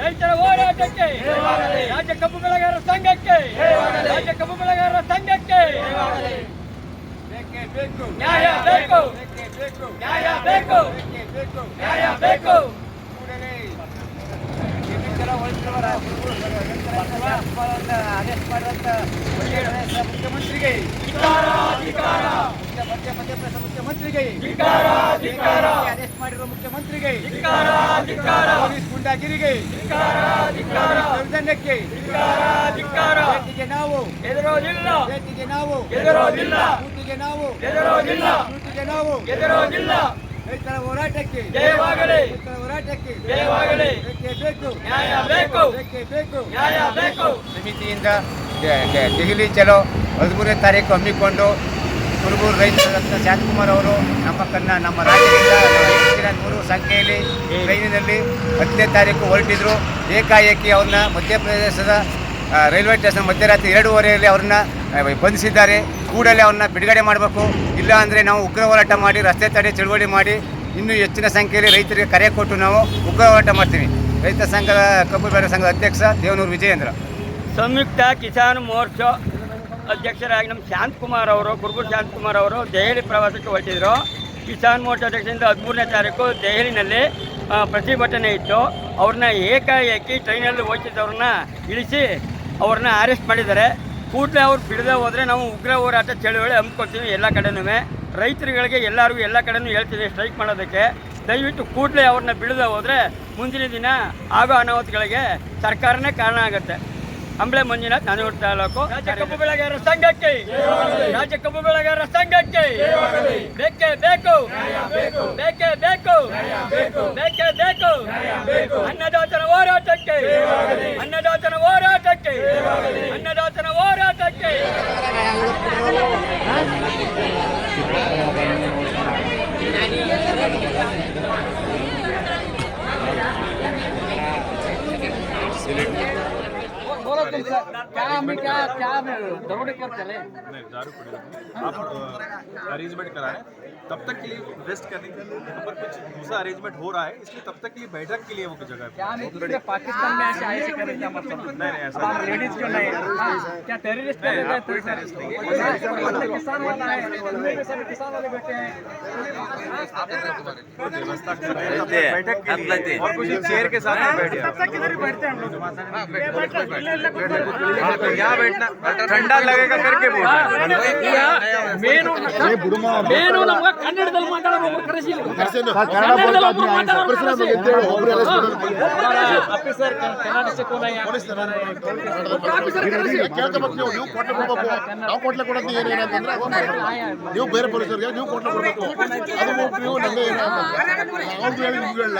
ರೈತರ ಹೋರಾಟಕ್ಕೆ ರಾಜ್ಯ ಕಬ್ಬು ಬೆಳೆಗಾರರ ಸಂಘಕ್ಕೆ ರಾಜ್ಯ ಕಬ್ಬು ಬೆಳೆಗಾರರ ಸಂಘಕ್ಕೆ ನ್ಯಾಯ ಬೇಕು ನ್ಯಾಯ ಬೇಕು. ನ್ಯಾಯ ಬೇಕು. ಮುಖ್ಯಮಂತ್ರಿಗೆ ಧಿಕ್ಕಾರ ಧಿಕ್ಕಾರ ಮುಖ್ಯಮಂತ್ರಿಗೆ. ಧಿಕ್ಕಾರ ಧಿಕ್ಕಾರ ಅರೆಸ್ಟ್ ಮಾಡಿರುವ ಮುಖ್ಯಮಂತ್ರಿಗೆ. ಪೊಲೀಸ್ ಗುಂಡಾಗಿರಿಗೆ. ಧಿಕ್ಕಾರ ಬೇಟಿಗೆ ನಾವು. ಎದುರೋದಿಲ್ಲ. ಬೇಟಿಗೆ ನಾವು. ಎದುರೋದಿಲ್ಲ. ನಾವು. ಎದುರೋದಿಲ್ಲ. ನಾವು. ಎದುರೋದಿಲ್ಲ. ರೈತರ ಹೋರಾಟಕ್ಕೆ ಜಯವಾಗಲಿ. ರೈತರ ಹೋರಾಟಕ್ಕೆ ಜಯವಾಗಲಿ. ಬೇಕೇ ಬೇಕು. ನ್ಯಾಯ ಬೇಕು ಬೇಕೇ. ಬೇಕು ನ್ಯಾಯ ಬೇಕು. ಸಮಿತಿಯಿಂದ ದೆಹಲಿ ಚಲೋ ಹದಿಮೂರನೇ ತಾರೀಕು ಹಮ್ಮಿಕೊಂಡು ಕುರುಬೂರು ರೈತ ಶಾಂತಕುಮಾರ್ ಅವರು ನಮ್ಮ ಕನ್ನ ನಮ್ಮ ರಾಜ್ಯದಿಂದ ಹೆಚ್ಚಿನ ನೂರು ಸಂಖ್ಯೆಯಲ್ಲಿ ಟ್ರೈನಿನಲ್ಲಿ ಹತ್ತನೇ ತಾರೀಕು ಹೊರಟಿದ್ರು. ಏಕಾಏಕಿ ಅವ್ರನ್ನ ಮಧ್ಯಪ್ರದೇಶದ ರೈಲ್ವೆ ಸ್ಟೇಷನ್ ಮಧ್ಯರಾತ್ರಿ ಎರಡೂವರೆಯಲ್ಲಿ ಅವ್ರನ್ನ ಬಂಧಿಸಿದ್ದಾರೆ. ಕೂಡಲೇ ಅವನ್ನ ಬಿಡುಗಡೆ ಮಾಡಬೇಕು. ಇಲ್ಲ ಅಂದರೆ ನಾವು ಉಗ್ರ ಹೋರಾಟ ಮಾಡಿ, ರಸ್ತೆ ತಡೆ ಚಳುವಳಿ ಮಾಡಿ ಇನ್ನೂ ಹೆಚ್ಚಿನ ಸಂಖ್ಯೆಯಲ್ಲಿ ರೈತರಿಗೆ ಕರೆ ಕೊಟ್ಟು ನಾವು ಉಗ್ರ ಹೋರಾಟ ಮಾಡ್ತೀವಿ. ರೈತ ಸಂಘದ, ಕಬ್ಬು ಬೆಳೆ ಸಂಘದ ಅಧ್ಯಕ್ಷ ದೇವನೂರು ವಿಜಯೇಂದ್ರ. ಸಂಯುಕ್ತ ಕಿಸಾನ್ ಮೋರ್ಚಾ ಅಧ್ಯಕ್ಷರಾಗಿ ನಮ್ಮ ಶಾಂತಕುಮಾರ್ ಅವರು ಕುರುಬೂರು ಶಾಂತಕುಮಾರ್ ಅವರು ದೆಹಲಿ ಪ್ರವಾಸಕ್ಕೆ ಹೊರಟಿದ್ರು. ಕಿಸಾನ್ ಮೋರ್ಚಾ ಅಧ್ಯಕ್ಷರಿಂದ ಹದಿಮೂರನೇ ತಾರೀಕು ದೆಹಲಿನಲ್ಲಿ ಪ್ರತಿಭಟನೆ ಇತ್ತು. ಅವ್ರನ್ನ ಏಕಾಏಕಿ ಟ್ರೈನಲ್ಲಿ ಹೋಗ್ತಿದ್ದವ್ರನ್ನ ಇಳಿಸಿ ಅವ್ರನ್ನ ಅರೆಸ್ಟ್ ಮಾಡಿದ್ದಾರೆ. ಕೂಡಲೇ ಅವ್ರು ಬಿಡದೆ ಹೋದರೆ ನಾವು ಉಗ್ರ ಹೋರಾಟ ಚಳುವಳಿ ಹಮ್ಮಿಕೊಳ್ತೀವಿ ಎಲ್ಲ ಕಡೆನೂ ರೈತರುಗಳಿಗೆ ಎಲ್ಲರಿಗೂ ಎಲ್ಲ ಕಡೆನೂ ಹೇಳ್ತೀವಿ ಸ್ಟ್ರೈಕ್ ಮಾಡೋದಕ್ಕೆ ದಯವಿಟ್ಟು ಕೂಡಲೇ ಅವ್ರನ್ನ ಬಿಡದೆ ಹೋದರೆ ಮುಂದಿನ ದಿನ ಆಗೋ ಅನಾಹುತಗಳಿಗೆ ಸರ್ಕಾರನೇ ಕಾರಣ ಆಗುತ್ತೆ ಅಂಬಳೆ ಮಂಜುನಾಥ್ ನಾನೂರು ತಾಲೂಕು ರಾಜ್ಯ ಕಬ್ಬು ಬೆಳೆಗಾರರ ಸಂಘಕ್ಕೆ ರಾಜ್ಯ ಕಬ್ಬು ಬೆಳೆಗಾರರ ಸಂಘಕ್ಕೆ ಬೇಕೇ ಬೇಕು ಬೇಕೇ ಬೇಕು ಬೇಕೇ ಬೇಕು ಅನ್ನದಾತನ Exactly. नहीं दारू आप अरेंजमेंट कराएँ। तब तक के लिए रेस्ट करने के लिए पर कुछ दूसरा अरेंजमेंट हो रहा है इसलिए तब तक के लिए बैठक के लिए वो जगह है। पाकिस्तान में ऐसे आए से करे क्या मतलब? नहीं नहीं ऐसा लेडीज़ क्यों नहीं? हाँ, क्या टेररिस्ट नहीं आप कोई terrorist नहीं किसान वाला है उनमें भी किसान वाले बैठे हैं। व्यवस्था कर रहे हैं। बैठक के लिए। और कुछ चेयर के साथ में बैठे तब तक किधर ही बैठते हैं हम लोग। यहाँ बैठना ठंडा लगेगा करके बोल ಮೇನು ಮೇನು ನಮ್ಗೆ ಕನ್ನಡದಲ್ಲಿ ಮಾತಾಡಬೇಕು ಕರೆಸಿ ಕನ್ನಡದಲ್ಲಿ ಆಫೀಸರ್ ಕನ್ನಡ से कौन है यहाँ ಕೇಳ್ಕೊಬೇಕು ನೀವು ನೀವು ಕೊಟ್ಲೆ ಕೊಡ್ಬೇಕು ನಾವು ಕೊಟ್ಲೆ ಕೊಡೋದು ಏನು ಏನಂತಂದ್ರೆ ನೀವು ಬೇರೆ ಪೊಲೀಸರಿಗೆ ನೀವು ಕೊಟ್ಲೆ ಕೊಡಬೇಕು ಅದು ಬಿಟ್ಟು ನೀವು ನಂಗೆ ಏನು ಅವ್ರದ್ದು ಹೇಳಿ ನಿಮ್ಗೆ ಹೇಳ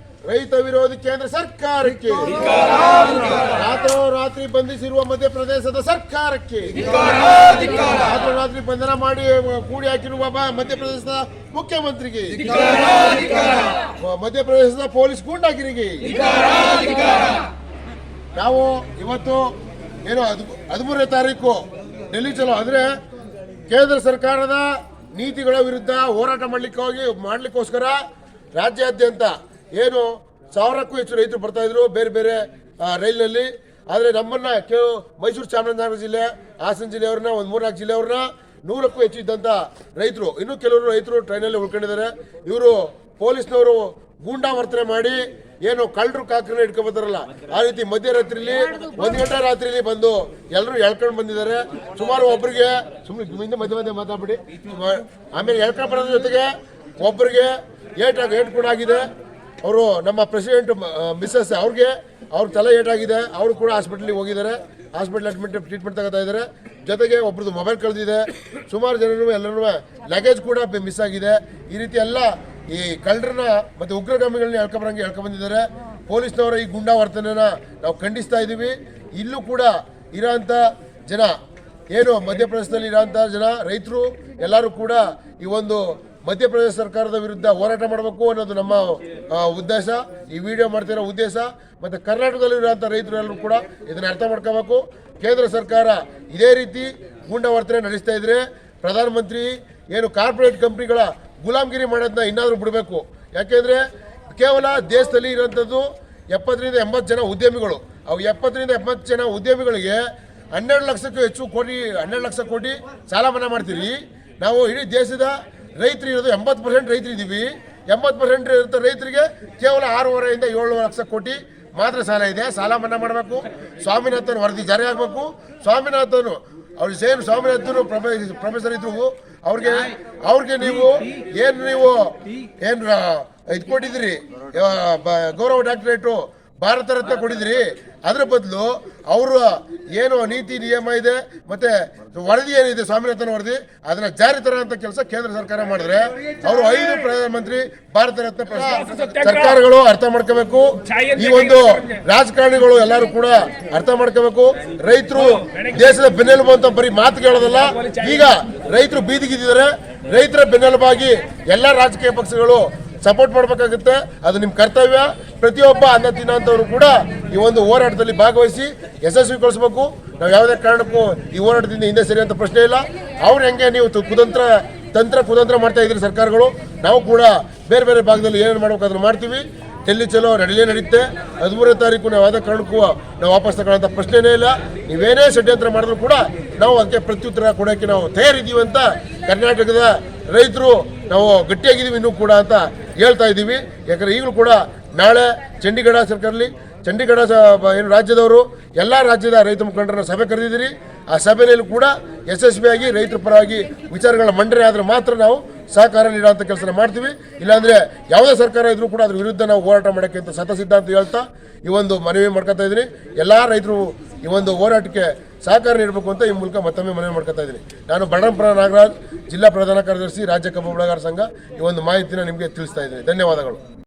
ರೈತ ವಿರೋಧಿ ಕೇಂದ್ರ ಸರ್ಕಾರಕ್ಕೆ ರಾತ್ರೋರಾತ್ರಿ ಬಂಧಿಸಿರುವ ಮಧ್ಯಪ್ರದೇಶದ ಸರ್ಕಾರಕ್ಕೆ ರಾತ್ರೋರಾತ್ರಿ ಬಂಧನ ಮಾಡಿ ಕೂಡಿ ಹಾಕಿರುವ ಮಧ್ಯಪ್ರದೇಶದ ಮುಖ್ಯಮಂತ್ರಿಗೆ ಮಧ್ಯಪ್ರದೇಶದ ಪೊಲೀಸ್ ಗೂಂಡಾಗಿರಿಗೆ ನಾವು ಇವತ್ತು ಏನು ಹದ್ ಹದಿಮೂರನೇ ತಾರೀಕು ಡೆಲ್ಲಿ ಚಲೋ. ಅಂದ್ರೆ ಕೇಂದ್ರ ಸರ್ಕಾರದ ನೀತಿಗಳ ವಿರುದ್ಧ ಹೋರಾಟ ಮಾಡ್ಲಿಕ್ಕೆ ಹೋಗಿ ಮಾಡ್ಲಿಕ್ಕೋಸ್ಕರ ರಾಜ್ಯಾದ್ಯಂತ ಏನು ಸಾವಿರಕ್ಕೂ ಹೆಚ್ಚು ರೈತರು ಬರ್ತಾ ಇದ್ರು ಬೇರೆ ಬೇರೆ ರೈಲಲ್ಲಿ ರೈಲಿನಲ್ಲಿ. ಆದರೆ ನಮ್ಮನ್ನ ಕೆಲವು ಮೈಸೂರು ಚಾಮರಾಜನಗರ ಜಿಲ್ಲೆ, ಹಾಸನ ಜಿಲ್ಲೆಯವ್ರನ್ನ, ಒಂದು ಮೂರ್ನಾಲ್ಕು ಜಿಲ್ಲೆಯವ್ರನ್ನ ನೂರಕ್ಕೂ ಹೆಚ್ಚು ಇದ್ದಂಥ ರೈತರು. ಇನ್ನೂ ಕೆಲವರು ರೈತರು ಟ್ರೈನಲ್ಲಿ ಉಳ್ಕೊಂಡಿದ್ದಾರೆ. ಇವರು ಪೊಲೀಸ್ನವರು ಗೂಂಡಾ ವರ್ತನೆ ಮಾಡಿ ಏನು ಕಳ್ಳರು ಕಾಕರನ್ನ ಇಟ್ಕೊಬತ್ತಾರಲ್ಲ ಆ ರೀತಿ ಮಧ್ಯರಾತ್ರಿಲಿ ಒಂದು ಗಂಟೆ ರಾತ್ರಿಲಿ ಬಂದು ಎಲ್ಲರೂ ಎಳ್ಕೊಂಡು ಬಂದಿದ್ದಾರೆ. ಸುಮಾರು ಒಬ್ಬರಿಗೆ ಸುಮ್ಮನೆ ಹಿಂದೆ ಮಧ್ಯ ಮಧ್ಯೆ ಮಾತಾಡ್ಬಿಡಿ. ಆಮೇಲೆ ಎಳ್ಕೊಂಡು ಬರೋದ್ರ ಜೊತೆಗೆ ಒಬ್ಬರಿಗೆ ಏಟ್ ಏಟ್ ಕೂಡ ಆಗಿದೆ. ಅವರು ನಮ್ಮ ಪ್ರೆಸಿಡೆಂಟ್ ಮಿಸ್ಸಸ್ ಅವ್ರಿಗೆ, ಅವ್ರ ತಲೆ ಏಟಾಗಿದೆ ಅವರು ಕೂಡ ಹಾಸ್ಪಿಟ್ಲಿಗೆ ಹೋಗಿದ್ದಾರೆ. ಹಾಸ್ಪಿಟ್ಲ್ ಅಡ್ಮಿಟ್ ಟ್ರೀಟ್ಮೆಂಟ್ ತಗೋತಾ ಇದ್ದಾರೆ. ಜೊತೆಗೆ ಒಬ್ರದ್ದು ಮೊಬೈಲ್ ಕಳೆದಿದೆ. ಸುಮಾರು ಜನರು ಎಲ್ಲರೂ ಲಗೇಜ್ ಕೂಡ ಮಿಸ್ ಆಗಿದೆ. ಈ ರೀತಿ ಎಲ್ಲ ಈ ಕಳ್ಳರನ್ನ ಮತ್ತೆ ಉಗ್ರಗಾಮಿಗಳನ್ನ ಎಳ್ಕೊಂಬರಂಗೆ ಎಳ್ಕೊಬಂದಿದ್ದಾರೆ. ಪೊಲೀಸ್ನವರ ಈ ಗುಂಡಾ ವರ್ತನೆನ ನಾವು ಖಂಡಿಸ್ತಾ ಇದ್ದೀವಿ. ಇಲ್ಲೂ ಕೂಡ ಇರೋಂಥ ಜನ, ಏನು ಮಧ್ಯಪ್ರದೇಶದಲ್ಲಿ ಇರೋಂಥ ಜನ, ರೈತರು, ಎಲ್ಲರೂ ಕೂಡ ಈ ಒಂದು ಮಧ್ಯಪ್ರದೇಶ ಸರ್ಕಾರದ ವಿರುದ್ಧ ಹೋರಾಟ ಮಾಡಬೇಕು ಅನ್ನೋದು ನಮ್ಮ ಉದ್ದೇಶ. ಈ ವಿಡಿಯೋ ಮಾಡ್ತಿರೋ ಉದ್ದೇಶ. ಮತ್ತು ಕರ್ನಾಟಕದಲ್ಲಿರುವಂಥ ರೈತರೆಲ್ಲರೂ ಕೂಡ ಇದನ್ನು ಅರ್ಥ ಮಾಡ್ಕೋಬೇಕು. ಕೇಂದ್ರ ಸರ್ಕಾರ ಇದೇ ರೀತಿ ಗೂಂಡಾವರ್ತನೆ ನಡೆಸ್ತಾ ಇದ್ರೆ ಪ್ರಧಾನಮಂತ್ರಿ ಏನು ಕಾರ್ಪೊರೇಟ್ ಕಂಪ್ನಿಗಳ ಗುಲಾಮಗಿರಿ ಮಾಡೋದನ್ನ ಇನ್ನಾದರೂ ಬಿಡಬೇಕು. ಯಾಕೆಂದರೆ ಕೇವಲ ದೇಶದಲ್ಲಿ ಇರೋಂಥದ್ದು ಎಪ್ಪತ್ತರಿಂದ ಎಂಬತ್ತು ಜನ ಉದ್ಯಮಿಗಳು. ಅವು ಎಪ್ಪತ್ತರಿಂದ ಎಪ್ಪತ್ತು ಜನ ಉದ್ಯಮಿಗಳಿಗೆ ಹನ್ನೆರಡು ಲಕ್ಷಕ್ಕೂ ಹೆಚ್ಚು ಕೋಟಿ, ಹನ್ನೆರಡು ಲಕ್ಷ ಕೋಟಿ ಸಾಲ ಮನ್ನಾ ಮಾಡ್ತೀರಿ. ನಾವು ಇಡೀ ದೇಶದ ರೈತರು ಇರೋದು ಎಂಬತ್ತು ಪರ್ಸೆಂಟ್ ರೈತರು ಇದ್ದೀವಿ ಎಂಬತ್ತು ಪರ್ಸೆಂಟ್ ಇರುತ್ತೆ ರೈತರಿಗೆ ಕೇವಲ ಆರೂವರೆಯಿಂದ ಏಳುವರೆ ಲಕ್ಷ ಕೋಟಿ ಮಾತ್ರ ಸಾಲ ಇದೆ. ಸಾಲ ಮನ್ನಾ ಮಾಡಬೇಕು. ಸ್ವಾಮಿನಾಥನ್ ವರದಿ ಜಾರಿ ಆಗಬೇಕು. ಸ್ವಾಮಿನಾಥನ್, ಅವ್ರು ಸೇಮ್ ಸ್ವಾಮಿನಾಥನ್ ಪ್ರೊಫೆ- ಪ್ರೊಫೆಸರ್ ಇದ್ರು. ಅವ್ರಿಗೆ ಅವ್ರಿಗೆ ನೀವು ಏನು ನೀವು ಏನು ಇದು ಕೊಟ್ಟಿದ್ದೀರಿ ಗೌರವ ಡಾಕ್ಟರೇಟು ಭಾರತ ರತ್ನ ಕೊಡಿದ್ರಿ. ಅದ್ರ ಬದಲು ಅವರು ಏನು ನೀತಿ ನಿಯಮ ಇದೆ, ಮತ್ತೆ ವರದಿ ಏನಿದೆ ಸ್ವಾಮಿನಾಥನ್ ವರದಿ, ಅದನ್ನ ಜಾರಿ ತರುವಂತ ಕೆಲಸ ಕೇಂದ್ರ ಸರ್ಕಾರ ಮಾಡಿದ್ರೆ ಅವರು ಐದು ಪ್ರಧಾನಮಂತ್ರಿ ಭಾರತ ರತ್ನ ಸರ್ಕಾರಗಳು ಅರ್ಥ ಮಾಡ್ಕೋಬೇಕು. ಈ ಒಂದು ರಾಜಕಾರಣಿಗಳು ಎಲ್ಲರೂ ಕೂಡ ಅರ್ಥ ಮಾಡ್ಕೋಬೇಕು. ರೈತರು ದೇಶದ ಬೆನ್ನೆಲುಬು ಅಂತ ಬರೀ ಮಾತು ಕೇಳೋದಲ್ಲ ಈಗ ರೈತರು ಬೀದಿಗಿದ್ದಾರೆ ರೈತರ ಬೆನ್ನೆಲುಬಾಗಿ ಎಲ್ಲ ರಾಜಕೀಯ ಪಕ್ಷಗಳು ಸಪೋರ್ಟ್ ಮಾಡಬೇಕಾಗುತ್ತೆ. ಅದು ನಿಮ್ಮ ಕರ್ತವ್ಯ. ಪ್ರತಿಯೊಬ್ಬ ಅನ್ನ ತಿನ್ನೋಂಥವ್ರು ಕೂಡ ಈ ಒಂದು ಹೋರಾಟದಲ್ಲಿ ಭಾಗವಹಿಸಿ ಯಶಸ್ವಿ ಕಳಿಸ್ಬೇಕು ನಾವು ಯಾವುದೇ ಕಾರಣಕ್ಕೂ ಈ ಹೋರಾಟದಿಂದ ಹಿಂದೆ ಸರಿಯಂತ ಪ್ರಶ್ನೆ ಇಲ್ಲ. ಅವ್ರು ಹೆಂಗೆ ನೀವು ಕುತಂತ್ರ ತಂತ್ರ ಕುತಂತ್ರ ಮಾಡ್ತಾ ಇದ್ದೀರಿ ಸರ್ಕಾರಗಳು? ನಾವು ಕೂಡ ಬೇರೆ ಬೇರೆ ಭಾಗದಲ್ಲಿ ಏನೇನು ಮಾಡ್ಬೇಕಾದ್ರೂ ಮಾಡ್ತೀವಿ. ಎಲ್ಲಿ ಚಲೋ ನಡೀಲೇ ನಡೆಯುತ್ತೆ ಹದಿಮೂರನೇ ತಾರೀಕು ನಾವು ಯಾವುದೇ ಕಾರಣಕ್ಕೂ ನಾವು ವಾಪಸ್ ತಗೊಳ್ಳೋಂಥ ಪ್ರಶ್ನೆನೇ ಇಲ್ಲ. ನೀವೇನೇ ಷಡ್ಯಂತ್ರ ಮಾಡಿದ್ರು ಕೂಡ ನಾವು ಅದಕ್ಕೆ ಪ್ರತ್ಯುತ್ತರ ಕೊಡೋಕ್ಕೆ ನಾವು ತಯಾರಿದ್ದೀವಿ ಅಂತ ಕರ್ನಾಟಕದ ರೈತರು ನಾವು ಗಟ್ಟಿಯಾಗಿದ್ದೀವಿ ಇನ್ನೂ ಕೂಡ ಅಂತ ಹೇಳ್ತಾ ಇದ್ದೀವಿ. ಯಾಕಂದ್ರೆ ಈಗಲೂ ಕೂಡ ನಾಳೆ ಚಂಡೀಗಢ ಸರ್ಕಾರಲ್ಲಿ ಚಂಡೀಗಢ ಏನು ರಾಜ್ಯದವರು, ಎಲ್ಲ ರಾಜ್ಯದ ರೈತ ಮುಖಂಡರನ್ನ ಸಭೆ ಕರೆದಿದ್ದೀರಿ. ಆ ಸಭೆಯಲ್ಲಿ ಕೂಡ ಯಶಸ್ವಿಯಾಗಿ ರೈತರ ಪರವಾಗಿ ವಿಚಾರಗಳ ಮಂಡನೆ ಆದರೆ ಮಾತ್ರ ನಾವು ಸಹಕಾರ ನೀಡುವಂಥ ಕೆಲಸ ಮಾಡ್ತೀವಿ. ಇಲ್ಲಾಂದರೆ ಯಾವುದೇ ಸರ್ಕಾರ ಇದ್ರೂ ಕೂಡ ಅದ್ರ ವಿರುದ್ಧ ನಾವು ಹೋರಾಟ ಮಾಡೋಕ್ಕೆ ಅಂತ ಸತಸಿದ್ಧ ಅಂತ ಹೇಳ್ತಾ ಈ ಒಂದು ಮನವಿ ಮಾಡ್ಕೊತಾ ಇದ್ದೀನಿ. ಎಲ್ಲ ರೈತರು ಈ ಒಂದು ಹೋರಾಟಕ್ಕೆ ಸಹಕಾರ ನೀಡಬೇಕು ಅಂತ ಈ ಮೂಲಕ ಮತ್ತೊಮ್ಮೆ ಮನವಿ ಮಾಡ್ಕೊತಾ ಇದ್ದೀನಿ. ನಾನು ಬಡಂಪುರ ನಾಗರಾಜ್, ಜಿಲ್ಲಾ ಪ್ರಧಾನ ಕಾರ್ಯದರ್ಶಿ, ರಾಜ್ಯ ಕಬ್ಬು ಬೆಳೆಗಾರ ಸಂಘ ಈ ಒಂದು ಮಾಹಿತಿನ ನಿಮಗೆ ತಿಳಿಸ್ತಾ ಇದ್ದೀನಿ. ಧನ್ಯವಾದಗಳು.